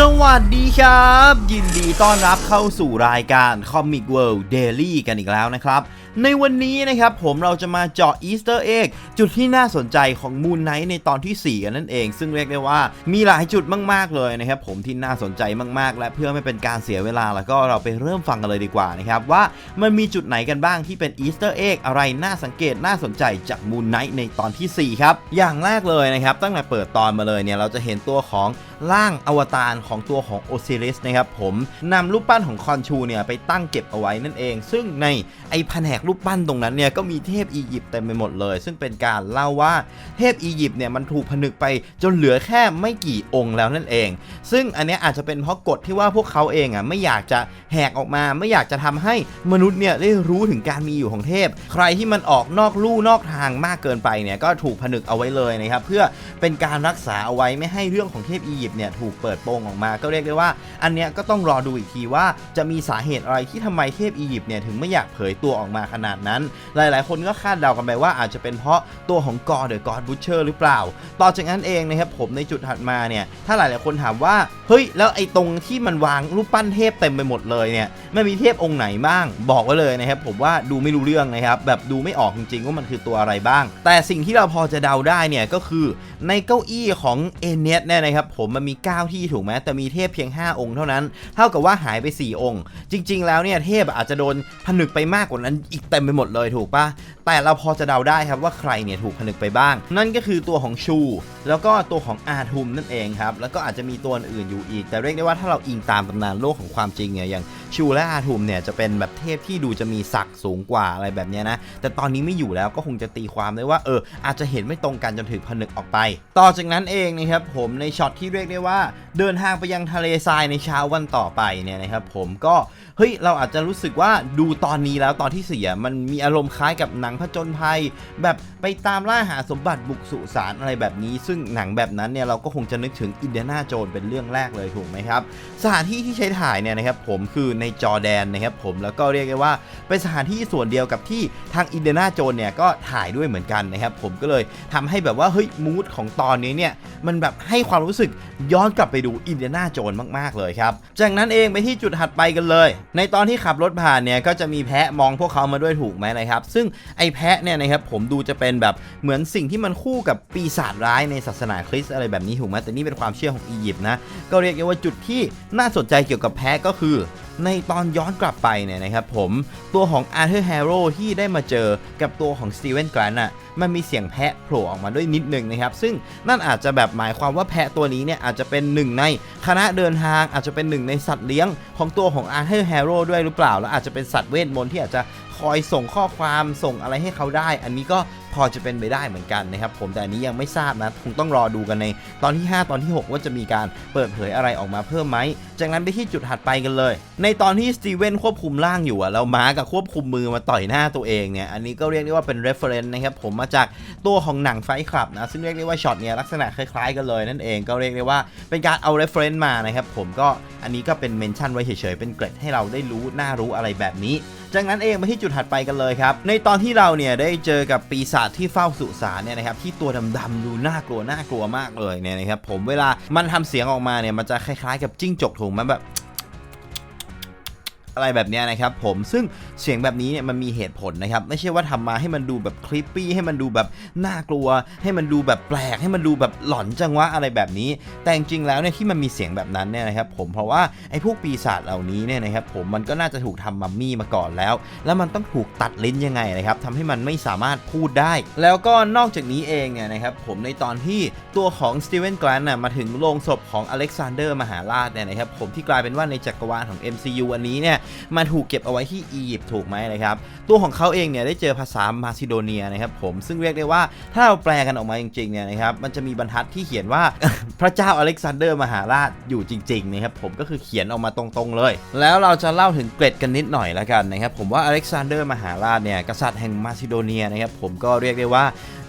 สวัสดีครับ ยินดีต้อนรับเข้าสู่รายการ Comic World Daily กันอีกแล้วนะครับ ในวันนี้นะครับผมเราจะมาเจาะอีสเตอร์เอ็กจุดที่น่าสนใจของ Moon Knight ในตอนที่ 4 กันนั่นเอง ซึ่งเรียกได้ว่ามีหลายจุดมากๆเลยนะครับผมที่น่าสนใจมากๆ และเพื่อไม่เป็นการเสียเวลา แล้วก็เราไปเริ่มฟังกันเลยดีกว่านะครับ ว่ามันมีจุดไหนกันบ้างที่เป็นอีสเตอร์เอ็กอะไรน่าสังเกตน่าสนใจจาก Moon Knight ในตอนทีสี่4 ครับอย่างแรกเลยนะครับตั้งแต่เปิดตอนมาเลยเนี่ยเราจะเห็นตัวของ ร่างอวตารของตัวของโอซิริสนะครับผมนำรูปปั้นของคอนชูเนี่ยไปตั้งเก็บเอาไว้นั่นเอง ซึ่งในไอแผนกรูปปั้นตรงนั้นเนี่ยก็มีเทพอียิปต์เต็มไปหมดเลย ซึ่งเป็นการเล่าว่าเทพอียิปต์เนี่ยมันถูกผนึกไปจนเหลือแค่ไม่กี่องค์แล้วนั่นเอง ซึ่งอันนี้อาจจะเป็นเพราะกฎที่ว่าพวกเขาเองอะไม่อยากจะแหกออกมาไม่อยากจะทำให้มนุษย์เนี่ยได้รู้ถึงการมีอยู่ของเทพ ใครที่มันออกนอกลู่นอกทางมากเกินไปเนี่ยก็ถูกผนึกเอาไว้เลยนะครับเพื่อเป็นการรักษาเอาไว้ไม่ให้เรื่องของเทพอียิปต์เนี่ยถูกเปิดโปงออกมา ก็เรียกได้ว่า อันเนี้ยก็ต้องรอดูอีกทีว่าจะมีสาเหตุอะไรที่ทำไมเทพอียิปต์เนี่ยถึงไม่อยากเผยตัวออกมาขนาดนั้น หลายๆ คนก็คาดเดากันไปว่าอาจจะเป็นเพราะตัวของกอเดอะกอดบูชเชอร์หรือเปล่า ต่อจากนั้นเองนะครับผมในจุดถัดมาเนี่ยถ้าหลายๆ คนถามว่าเฮ้ยแล้วไอ้ตรงที่มันวางรูปปั้นเทพเต็มไปหมดเลยเนี่ยไมันมีเทพองค์ไหนบ้าง บอกไว้เลยนะครับผมว่าดูไม่รู้เรื่องนะครับแบบดูไม่ออกจริงๆว่ามันคือตัวอะไรบ้าง แต่สิ่งที่เราพอจะเดาได้เนี่ยก็คือในเก้าอี้ของเอเนสเนี่ยนะครับผมมันมี 9 ที่ถูกไหมแต่มีเทพเพียง 5 องค์เท่านั้น เท่ากับว่าหายไป 4 องค์ จริง ๆ แล้วเนี่ยเทพอาจจะโดนผนึกไปมากกว่านั้นอีกเต็มไปหมดเลยถูกปะแต่เราพอจะเดาได้ครับว่าใครเนี่ยถูกผนึกไปบ้าง นั่นก็คือตัวของชู แล้วก็ตัวของอาทุมนั่นเองครับแล้วก็อาจจะมีตัวอื่นอยู่อีก แต่เรียกได้ว่าถ้าเราอิงตามตำนานโลกของความจริงเนี่ยอย่าง ชูและอาทุมเนี่ยจะเป็นแบบเทพที่ดูจะมีศักดิ์สูงกว่าอะไรแบบนี้นะ แต่ตอนนี้ไม่อยู่แล้วก็คงจะตีความได้ว่าเอออาจจะเห็นไม่ตรงกันจนถึงผนึกออกไป ต่อจากนั้นเองนะครับผมในช็อตที่เรียกได้ว่า เดินทางไปยังทะเลทรายในเช้าวันต่อไปเนี่ยนะครับผมก็เฮ้ยเราอาจจะรู้สึกว่าดูตอนนี้แล้วตอนที่เสียมันมีอารมณ์คล้ายกับหนังผจญภัย แบบไปตามล่าหาสมบัติบุกสุสานอะไรแบบนี้ ซึ่งหนังแบบนั้นเนี่ยเราก็คงจะนึกถึงอินเดียนาโจนเป็นเรื่องแรกเลยถูกไหมครับสถานที่ที่ใช้ถ่ายเนี่ยนะครับผมคือในจอแดนนะครับผมแล้วก็เรียกได้ว่าเป็นสถานที่ส่วนเดียวกับที่ทางอินเดียนาโจนเนี่ยก็ถ่ายด้วยเหมือนกันนะครับผมก็เลยทำให้แบบว่าเฮ้ยมูดของตอนนี้เนี่ยมันแบบให้ความรู้สึกย้อนกลับไปดูอินเดียนาโจนมากๆเลยครับจากนั้นเองไปที่จุดถัดไปกันเลย ในตอนที่ขับรถผ่านเนี่ยก็จะมีแพะมองพวกเขามาด้วยถูกไหมนะครับ ซึ่งไอ้แพะเนี่ยนะครับผมดูจะเป็นแบบเหมือนสิ่งที่มันคู่กับปีศาจร้ายในศาสนาคริสต์อะไรแบบนี้ถูกไหมแต่นี่เป็นความเชื่อของอียิปต์นะก็เรียกได้ว่าจุดที่น่าสนใจเกี่ยวกับแพะก็คือ ในตอนย้อนกลับไปเนี่ยนะครับผมตัวของอาร์เธอร์แฮร์โรที่ได้มาเจอกับตัวของสตีเวนแกรนน่ะมันมีเสียงแพะโผล่ออกมาด้วยนิดนึงนะครับ ซึ่งนั่นอาจจะแบบหมายความว่าแพะตัวนี้เนี่ยอาจจะเป็นหนึ่งในคณะเดินทางอาจจะเป็นหนึ่งในสัตว์เลี้ยงของตัวของอาร์เธอร์แฮร์โรด้วยหรือเปล่า แล้วอาจจะเป็นสัตว์เวทมนต์ที่อาจจะคอยส่งข้อความส่งอะไรให้เขาได้ อันนี้ก็พอจะเป็นไปได้เหมือนกันนะครับผมแต่อันนี้ยังไม่ทราบนะคงต้องรอดูกันในตอนที่ 5 ตอนที่ 6 ว่าจะมีการเปิดเผยอะไรออกมาเพิ่มไหม จากนั้นไปที่จุดถัดไปกันเลย ในตอนที่สตีเวนควบคุมร่างอยู่อะแล้วม้ากับควบคุมมือมาต่อยหน้าตัวเองเนี่ยอันนี้ก็เรียกได้ว่าเป็น reference นะครับผมมาจากตัวของหนังไฟคลับนะซึ่งเรียกได้ว่าช็อตเนี่ยลักษณะคล้ายๆกันเลยนั่นเองก็เรียกได้ว่าเป็นการเอา reference มานะครับผมก็อันนี้ก็เป็นเมนชั่นไว้เฉยๆเป็นเกร็ดให้เราได้รู้น่ารู้อะไรแบบนี้ จากนั้นเองมาที่จุดถัดไปกันเลยครับ ในตอนที่เราเนี่ยได้เจอกับปีศาจที่เฝ้าสุสานเนี่ยนะครับที่ตัวดำๆดูน่ากลัวน่ากลัวมากเลยเนี่ยนะครับผมเวลามันทำเสียงออกมาเนี่ยมันจะคล้ายๆ กับจิ้งจกถุงมันแบบ อะไรแบบนี้นะครับผมซึ่งเสียงแบบนี้เนี่ยมันมีเหตุผลนะครับ ไม่ใช่ว่าทำมาให้มันดูแบบคลิปปี้ให้มันดูแบบน่ากลัว ให้มันดูแบบแปลกให้มันดูแบบหลอนจังวะอะไรแบบนี้ แต่จริงแล้วเนี่ยที่มันมีเสียงแบบนั้นเนี่ยนะครับผมเพราะว่าไอ้พวกปีศาจเหล่านี้เนี่ยนะครับผมมันก็น่าจะถูกทำมัมมี่มาก่อนแล้ว แล้วมันต้องถูกตัดลิ้นยังไงนะครับทำให้มันไม่สามารถพูดได้ แล้วก็นอกจากนี้เองเนี่ยนะครับผมในตอนที่ตัวของสตีเวนแกรนน่ะมาถึงโรงศพของอเล็กซานเดอร์มหาราชเนี่ยนะครับผมที่กลายเป็นว่าในจักรวาลของ MCU อันนี้เนี่ยมันถูกเก็บเอาไว้ที่อียิปต์ถูกไหมนะครับ ตัวของเขาเองเนี่ยได้เจอภาษามาซิโดเนียนะครับผมซึ่งเรียกได้ว่าถ้าเราแปลกันออกมาจริงๆเนี่ยนะครับมันจะมีบรรทัดที่เขียนว่าพระเจ้าอเล็กซานเดอร์มหาราชอยู่จริงๆนะครับผมก็คือเขียนออกมาตรงๆเลย แล้วเราจะเล่าถึงเกร็ดกันนิดหน่อยแล้วกันนะครับผมว่าอเล็กซานเดอร์มหาราชเนี่ยกษัตริย์แห่งมาซิโดเนียนะครับผมก็เรียกได้ว่า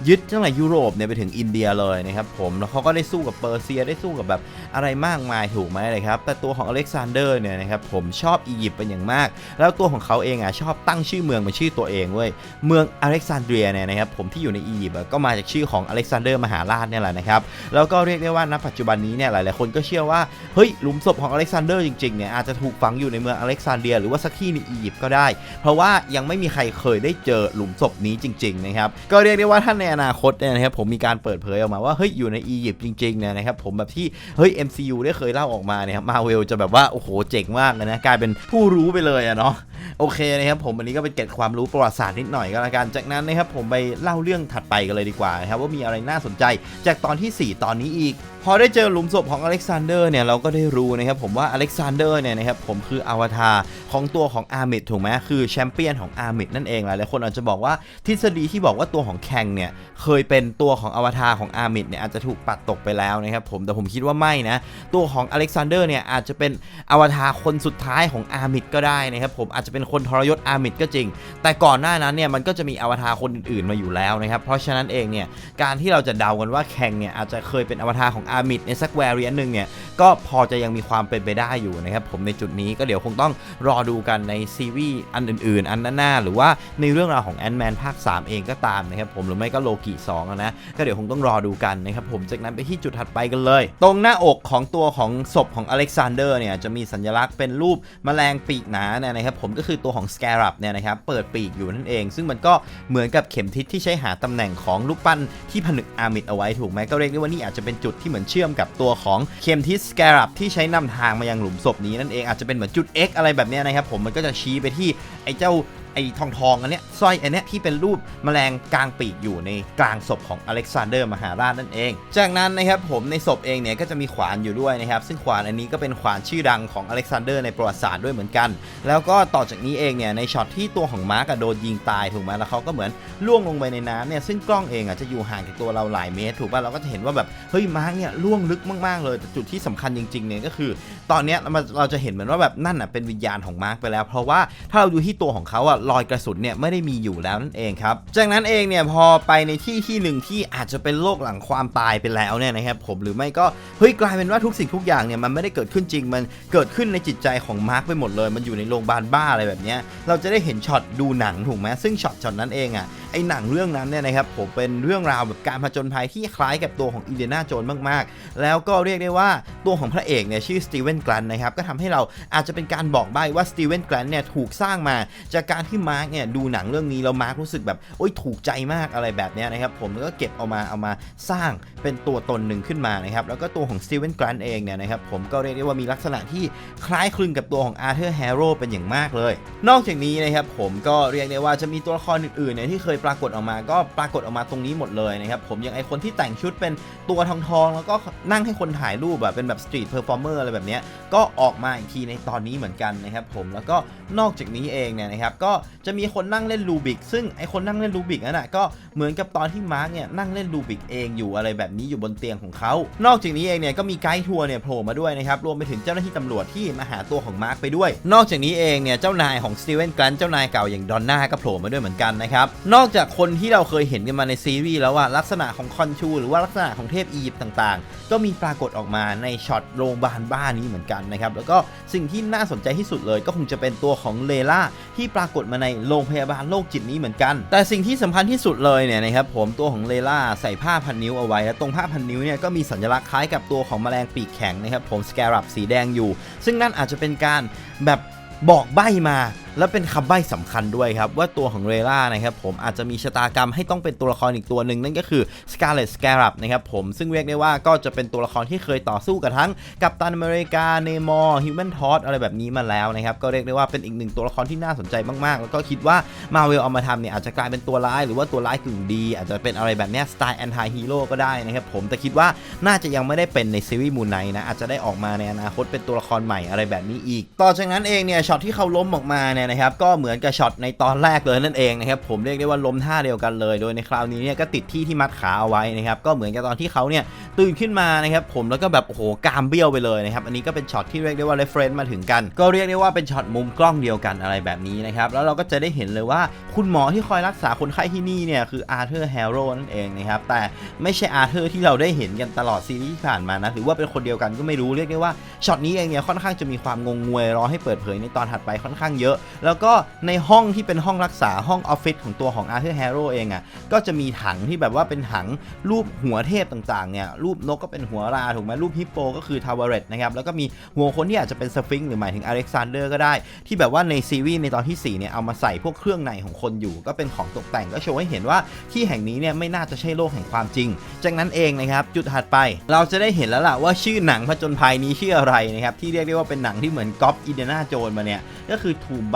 ยึดตั้งแต่ยุโรปเนี่ยไปถึงอินเดียเลยนะครับผมแล้วเขาก็ได้สู้กับเปอร์เซียได้สู้กับแบบอะไรมากมายถูกไหมเลยครับแต่ตัวของอเล็กซานเดอร์เนี่ยนะครับผมชอบอียิปต์ไปเป็นอย่างมาก แล้วตัวของเขาเองอะชอบตั้งชื่อเมืองเป็นชื่อตัวเองเว้ยเมืองอเล็กซานเดรียเนี่ยนะครับผมที่อยู่ในอียิปต์ก็มาจากชื่อของอเล็กซานเดอร์มหาราชเนี่ยแหละนะครับแล้วก็เรียกได้ว่าณปัจจุบันนี้เนี่ยหลายๆคนก็เชื่อว่าเฮ้ยหลุมศพของอเล็กซานเดอร์จริงๆเนี่ยอาจจะถูกฝังอยู่ในเมืองอเล็กซานเดรียหรือว่าสักที่ในอียิปต์ก็ได้ เพราะว่ายังไม่มีใครเคยได้เจอหลุมศพนี้จริงๆนะครับก็เรียกได้ว่าถ้าในอนาคตเนี่ยนะครับผมมีการเปิดเผยออกมาว่าเฮ้ยอยู่ในอียิปต์จริงๆเนี่ยนะครับผมแบบที่เฮ้ย MCU ได้เคยเล่าออกมาเนี่ยมาเวลจะแบบว่าโอ้โหเจ๋งมากเลยนะกลายเป็นผู้รู้ไปเลยอะเนาะโอเคนะครับผมอันนี้ก็เป็นเก็บความรู้ประวัติศาสตร์นิดหน่อยก็แล้วกันจากนั้นนะครับผมไปเล่าเรื่องถัดไปกันเลยดีกว่านะครับว่ามีอะไรน่าสนใจ จากตอนที่ 4 ตอนนี้อีก พอได้เจอหลุมศพของอเล็กซานเดอร์เนี่ยเราก็ได้รู้นะครับผมว่าอเล็กซานเดอร์เนี่ยนะครับผมคืออวตารของตัวของอาร์มิดถูกไหมคือแชมเปี้ยนของอาร์มิดนั่นเองหลายๆคนอาจจะบอกว่าทฤษฎีที่บอกว่าตัวของแคงเนี่ยเคยเป็นตัวของอวตารของอาร์มิดเนี่ยอาจจะถูกปัดตกไปแล้วนะครับผมแต่ผมคิดว่าไม่นะตัวของอเล็กซานเดอร์เนี่ยอาจจะเป็นอวตารคนสุดท้ายของอาร์มิดก็ได้นะครับผมอาจจะเป็นคนทรยศอาร์มิดก็จริง แต่ก่อนหน้านั้นเนี่ยมันก็จะมีอวตารคนอื่นๆมาอยู่แล้วนะครับเพราะฉะนั้นเองเนี่ยการที่เราจะเดากันว่าแคงเนี่ยอาจจะเคยเป็นอวตารของอาร์มิดในสักแวรเรียนหนึ่งเนี่ย ก็พอจะยังมีความเป็นไปได้อยู่นะครับผมในจุดนี้ก็เดี๋ยวคงต้องรอดูกันในซีรีส์อันอื่นๆ อันหน้าๆหรือว่าในเรื่องราวของแอนด์แมนภาค 3 เองก็ตามนะครับผมหรือไม่ก็โลกิ2อะนะก็เดี๋ยวคงต้องรอดูกันนะครับผมจากนั้นไปที่จุดถัดไปกันเลย ตรงหน้าอกของตัวของศพของอเล็กซานเดอร์เนี่ยจะมีสัญลักษณ์เป็นรูปแมลงปีกหนาเนี่ยนะครับผมก็คือตัวของสแกรับเนี่ยนะครับเปิดปีกอยู่นั่นเอง ซึ่งมันก็เหมือนกับเข็มทิศที่ใช้หาตำแหน่งของรูปปั้นที่ผนึกอาร์มิดเอาไว้ถูกไหมก็เรียกได้ว่านี่อาจจะเป็นจุดที่เหมือนเชื่อมกับตัวของเข็มทิศสแกรับที่ใช้นำทางมายังหลุมศพนี้นั่นเองอาจจะเป็นเหมือนจุด X อะไรแบบนี้นะครับผมมันก็จะชี้ไปที่ไอ้เจ้า ไอ้ทองทองอันเนี้ยสร้อยอันเนี้ยที่เป็นรูปแมลงกลางปีกอยู่ในกลางศพของอเล็กซานเดอร์มหาราชนั่นเอง จากนั้นนะครับผมในศพเองเนี่ยก็จะมีขวานอยู่ด้วยนะครับ ซึ่งขวานอันนี้ก็เป็นขวานชื่อดังของอเล็กซานเดอร์ในประวัติศาสตร์ด้วยเหมือนกัน แล้วก็ต่อจากนี้เองเนี่ยในช็อตที่ตัวของมาร์กโดนยิงตายถูกไหมแล้วเขาก็เหมือนล่วงลงไปในน้ำเนี่ยซึ่งกล้องเองอะจะอยู่ห่างจากตัวเราหลายเมตร ถูกป่ะเราก็จะเห็นว่าแบบเฮ้ยมาร์กเนี่ยล่วงลึกมากๆเลยแต่จุดที่สำคัญจริงๆเนี่ยก็คือ ตอนเนี้ยเราเราจะเห็นเหมือนว่าแบบนั่นอะเป็นวิญญาณของมาร์กไปแล้ว เพราะว่าถ้าเราดูที่ตัวของเขาอะรอยกระสุนเนี่ยไม่ได้มีอยู่แล้วนั่นเองครับจากนั้นเองเนี่ยพอไปในที่ที่หนึ่งที่อาจจะเป็นโลกหลังความตายไปแล้วเนี่ยนะครับผมหรือไม่ก็เฮ้ยกลายเป็นว่าทุกสิ่งทุกอย่างเนี่ยมันไม่ได้เกิดขึ้นจริงมันเกิดขึ้นในจิตใจของมาร์กไปหมดเลย มันอยู่ในโรงพยาบาลบ้าอะไรแบบเนี้ยเราจะได้เห็นช็อตดูหนังถูกไหมซึ่งช็อตช็อตนั้นเองอะ ไอหนังเรื่องนั้นเนี่ยนะครับผมเป็นเรื่องราวแบบการผจญภัยที่คล้ายกับตัวของอินเดียนาโจนมากๆ แล้วก็เรียกได้ว่าตัวของพระเอกเนี่ยชื่อสตีเวนกลันนะครับก็ทำให้เราอาจจะเป็นการบอกใบ้ว่าสตีเวนกลันเนี่ยถูกสร้างมาจากการที่มาร์กเนี่ยดูหนังเรื่องนี้แล้วมาร์กรู้สึกแบบโอ๊ยถูกใจมากอะไรแบบเนี้ยนะครับผมก็เก็บเอามาเอามาสร้างเป็นตัวตนหนึ่งขึ้นมานะครับแล้วก็ตัวของสตีเวนกลันเองเนี่ยนะครับผมก็เรียกได้ว่ามีลักษณะที่คล้ายคลึงกับตัวของอาร์เธอร์แฮร์โร่เป็นอย่างมากเลย นอกจากนี้นะครับผมก็เรียกได้ว่าจะมีตัวละครอื่นๆเนี่ยที่เคยปรากฏออกมาก็ปรากฏออกมาตรงนี้หมดเลยนะครับผมอย่างไอคนที่แต่งชุดเป็นตัวทองทองแล้วก็นั่งให้คนถ่ายรูปแบบเป็นแบบสตรีทเพอร์ฟอร์เมอร์อะไรแบบนี้ก็ออกมาอีกทีในตอนนี้เหมือนกันนะครับผมแล้วก็นอกจากนี้เองเนี่ยนะครับก็จะมีคนนั่งเล่นลูบิกซึ่งไอคนนั่งเล่นลูบิกนั่นแหะก็เหมือนกับตอนที่มาร์กเนี่ยนั่งเล่นลูบิกเองอยู่อะไรแบบนี้อยู่บนเตียงของเขานอกจากนี้เองเนี่ยก็มีไกด์ทัวร์เนี่ยโผล่มาด้วยนะครับรวมไปถึงเจ้าหน้าที่ตำรวจที่มาหาตัวของมาร์กไปด้วย นอกจากนี้เองเนี่ยเจ้านายของสตีเวนกรันเจ้านายเก่าอย่างดอนน่าก็โผล่มาด้วยเหมือนกันนะครับนอกจากคนที่เราเคยเห็นกันมาในซีรีส์แล้วว่าลักษณะของคอนชูหรือว่าลักษณะของเทพอียิปต์ต่างๆ ก็มีปรากฏออกมาในช็อตโรงพยาบาลบ้านนี้เหมือนกันนะครับ แล้วก็สิ่งที่น่าสนใจที่สุดเลยก็คงจะเป็นตัวของเลล่าที่ปรากฏมาในโรงพยาบาลโรคจิตนี้เหมือนกัน แต่สิ่งที่สำคัญที่สุดเลยเนี่ยนะครับผมตัวของเลล่าใส่ผ้าพันนิ้วเอาไว้ และตรงผ้าพันนิ้วเนี่ยก็มีสัญลักษณ์คล้ายกับตัวของแมลงปีกแข็งนะครับผมสแกรับสีแดงอยู่ ซึ่งนั่นอาจจะเป็นการแบบบอกใบ้มา และเป็นคำใบ้สำคัญด้วยครับ ว่าตัวของเรล่านะครับผมอาจจะมีชะตากรรมให้ต้องเป็นตัวละครอีกตัวหนึ่งนั่นก็คือ Scarlet Scarab นะครับผมซึ่งเรียกได้ว่าก็จะเป็นตัวละครที่เคยต่อสู้กับทั้งกัปตันอเมริกาเนมอร์ฮิวแมนทอสอะไรแบบนี้มาแล้วนะครับก็เรียกได้ว่าเป็นอีกหนึ่งตัวละครที่น่าสนใจมากๆ แล้วก็คิดว่ามาเวลเอามาทำเนี่ยอาจจะกลายเป็นตัวร้ายหรือว่าตัวร้ายกึ่งดี อาจจะเป็นอะไรแบบเนี้ยสไตล์แอนตี้ฮีโร่ก็ได้นะครับผมแต่คิดว่าน่าจะยังไม่ได้เป็นในซีรีส์มูนไนนะอาจจะได้ออกมาในอนาคตเป็นตัวละครใหม่อะไรแบบนี้อีก ต่อจากนั้นเองเนี่ยช็อตที่เขาล้มออกมาเนี่ยเนี่ยนะครับก็เหมือนกับช็อตในตอนแรกเลยนั่นเองนะครับผมเรียกได้ว่าล้มท่าเดียวกันเลย โดยในคราวนี้เนี่ยก็ติดที่ที่มัดขาเอาไว้นะครับก็เหมือนกับตอนที่เขาเนี่ยตื่นขึ้นมานะครับผมแล้วก็แบบโอ้โหกรามเบี้ยวไปเลยนะครับอันนี้ก็เป็นช็อตที่เรียกได้ว่า reference มาถึงกัน ก็เรียกได้ว่าเป็นช็อตมุมกล้องเดียวกันอะไรแบบนี้นะครับแล้วเราก็จะได้เห็นเลยว่าคุณหมอที่คอยรักษาคนไข้ที่นี่เนี่ยคืออาร์เธอร์แฮร์โรนั่นเองนะครับแต่ไม่ใช่อาร์เธอร์ที่เราได้เห็นกันตลอดซีรีส์ที่ผ่านมานะหรือว่าเป็นคนเดียวกันก็ไม่รู้เรียกได้ว่าช็อตนี้เองเนี่ยค่อนข้างจะมีความงงงวยรอให้เปิดเผยในตอนถัดไปค่อนข้างเยอะแล้วก็ในห้องที่เป็นห้องรักษาห้องออฟฟิศของตัวของอาร์เธอร์แฮร์โรเองอะก็จะมีถังที่แบบว่าเป็นถังรูปหัวเทพต่างๆเนี่ยรูปนกก็เป็นหัวราถูกไหมรูปฮิปโปก็คือทาวเวเรตนะครับแล้วก็มีหัวคนที่อาจจะเป็นสฟิงหรือหมายถึงอเล็กซานเดอร์ก็ได้ ที่แบบว่าในซีรีส์ในตอนที่4เนี่ยเอามาใส่พวกเครื่องในของคนอยู่ ก็เป็นของตกแต่งก็โชว์ให้เห็นว่าที่แห่งนี้เนี่ยไม่น่าจะใช่โลกแห่งความจริง จากนั้นเองนะครับจุดถัดไป เราจะได้เห็นแล้วล่ะว่าชื่อหนังผจญภัยนี้ชื่ออะไรนะครับที่เรียกได้ว่าเป็นหนังที่เหมือนก๊อปอินเดนาโจนมาเนี่ยก็คือ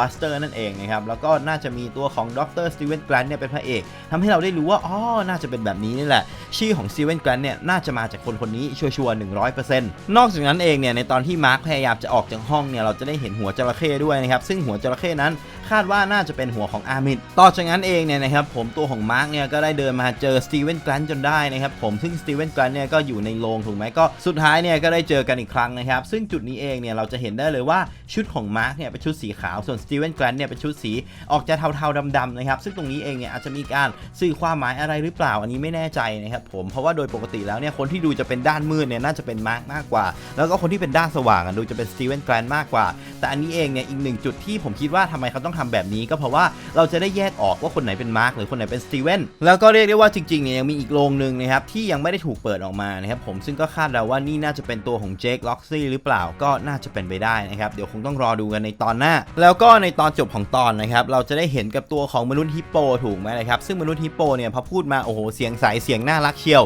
Tomb Buster นั่นเองนะครับแล้วก็น่าจะมีตัวของดรสตีเวนแกรนเนี่ยเป็นพระเอกทำให้เราได้รู้ว่าอ๋อน่าจะเป็นแบบนี้นี่แหละ ชื่อของสตีเวนแกรนเนี่ยน่าจะมาจากคนคนนี้ชัวร์ๆ100%นอกจากนั้นเองเนี่ยในตอนที่มาร์คพยายามจะออกจากห้องเนี่ยเราจะได้เห็นหัวจระเข้ด้วยนะครับซึ่งหัวจระเข้นั้นคาดว่าน่าจะเป็นหัวของอาร์มิดต่อจากนั้นเองเนี่ยนะครับผมตัวของมาร์คเนี่ยก็ได้เดินมาเจอสตีเวนแกรนจนได้นะครับผมซึ่งสตีเวนแกรนเนี่ยก็อยู่ในโรงถูกไหมก็สุดท้ายเนี่ยก็ได้เจอกันอีกครั้งนะครับซึ่งจุดนี้เองเนี่ยเราจะเห็นได้เลยว่าชุดของมาร์คเนี่ยเป็นชุดสีขาวส่วนสตีเวนแกรนเนี่ยเป็นชุดสีออกจะเทาๆดำๆนะครับซึ่งตรงนี้เองเนี่ยอาจจะมีการสื่อความหมายอะไรหรือเปล่าอันนี้ไม่แน่ใจนะครับผมเพราะว่าโดยปกติแล้วเนี่ยคนที่ดูจะเป็นด้านมืดเนี่ยน่าจะเป็นมาร์คมากกว่า แล้วก็คนที่เป็นด้านสว่างดูจะเป็นสตีเวนแกรนมากกว่า แต่อันนี้เองเนี่ยอีกหนึ่งจุดที่ผมคิดว่าทำไมเขาต้องทำแบบนี้ ก็เพราะว่าเราจะได้แยกออกว่าคนไหนเป็นมาร์คหรือคนไหนเป็นสตีเวนแล้วก็เรียกได้ว่าจริงๆเนี่ยยังมีอีกโรงหนึ่งนะครับที่ยังไม่ได้ถูกเปิดออกมานะครับผมซึ่งก็คาดเดาว่านี่น่าจะเป็นตัวของเจคล็อกซี่หรือเปล่าก็น่าจะเป็นไปได้นะครับเดี๋ยวคงต้องรอดูกันในตอนหน้า แล้วก็ในตอนจบของตอนนะครับเราจะได้เห็นกับตัวของมนุษย์ฮิปโปถูกไหมนะครับซึ่งมนุษย์ฮิปโปเนี่ยพอพูดมาโอ้โหเสียงใสเสียงน่ารักเชียว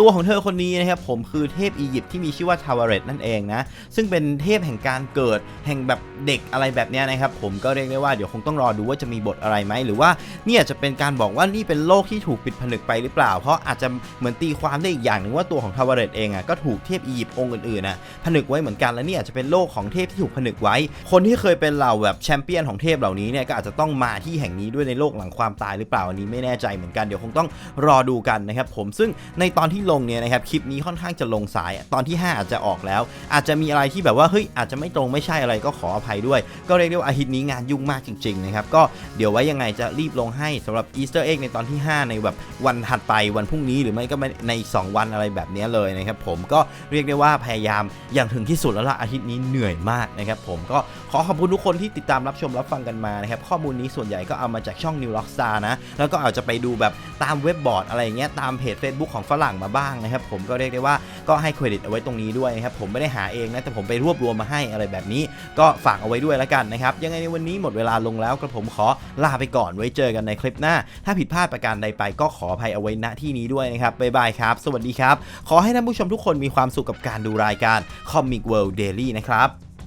ตัวของเธอคนนี้นะครับผมคือเทพอียิปต์ที่มีชื่อว่าทาวเรตนั่นเองนะ ซึ่งเป็นเทพแห่งการเกิดแห่งแบบเด็กอะไรแบบนี้นะครับผมก็เรียกได้ว่าเดี๋ยวคงต้องรอดูว่าจะมีบทอะไรไหมหรือว่าเนี่ยจะเป็นการบอกว่านี่เป็นโลกที่ถูกปิดผนึกไปหรือเปล่า เพราะอาจจะเหมือนตีความได้อีกอย่างหนึ่งว่าตัวของทาวเรตเองอะก็ถูกเทพอียิปต์องค์อื่นๆนะผนึกไว้เหมือนกันและนี่อาจจะเป็นโลกของเทพที่ถูกผนึกไว้ คนที่เคยเป็นเหล่าแบบแชมเปี้ยนของเทพเหล่านี้เนี่ยก็อาจจะต้องมาที่แห่งนี้ด้วยในโลกหลังความตายหรือเปล่าอันนี้ไม่แน่ใจเหมือนกันเดี๋ยวคงต้องรอดูกันนะครับผมซึ่งในตอนที่ลงเนี่ยนะครับคลิปนี้ค่อนข้างจะลงสาย ตอนที่ 5 อาจจะออกแล้ว อาจจะมีอะไรที่แบบว่าเฮ้ยอาจจะไม่ตรงไม่ใช่อะไรก็ขออภัยด้วย ก็เรียกได้ว่าอาทิตย์นี้งานยุ่งมากจริงๆนะครับก็เดี๋ยวไว้ยังไงจะรีบลงให้สำหรับอีสเตอร์เอ็กในตอนที่ 5 ในแบบวันถัดไปวันพรุ่งนี้หรือไม่ก็ในอีก2วันอะไรแบบนี้เลยนะครับผมก็เรียกได้ว่าพยายามอย่างถึงที่สุดแล้วล่ะอาทิตย์นี้เหนื่อยมากนะครับผมก็ขอขอบคุณทุกคนที่ติดตามรับชมรับฟังกันมานะครับข้อมูลนี้ส่วนใหญ่ก็เอามาจากช่อง New Rockstar นะแล้วก็อาจจะไปดูแบบตามเว็บบอร์ดอะไรเงี้ยตามเพจ Facebook ของฝรั่งมาบ้างนะครับผมก็เรียกได้ว่าก็ให้เครดิตเอาไว้ตรงนี้ด้วยนะครับผมไม่ได้หาเองนะแต่ผมไปรวบรวมมาให้อะไรแบบนี้ ก็ฝากเอาไว้ด้วยแล้วกันนะครับยังไงในวันนี้หมดเวลาลงแล้วกระผมขอลาไปก่อนไว้เจอกันในคลิปหน้า ถ้าผิดพลาดประการใดไปก็ขออภัยเอาไว้ณที่นี้ด้วยนะครับบ๊ายบายครับ สวัสดีครับ ขอให้ท่านผู้ชมทุกคนมีความสุขกับการดูรายการ Comic World Daily นะครับ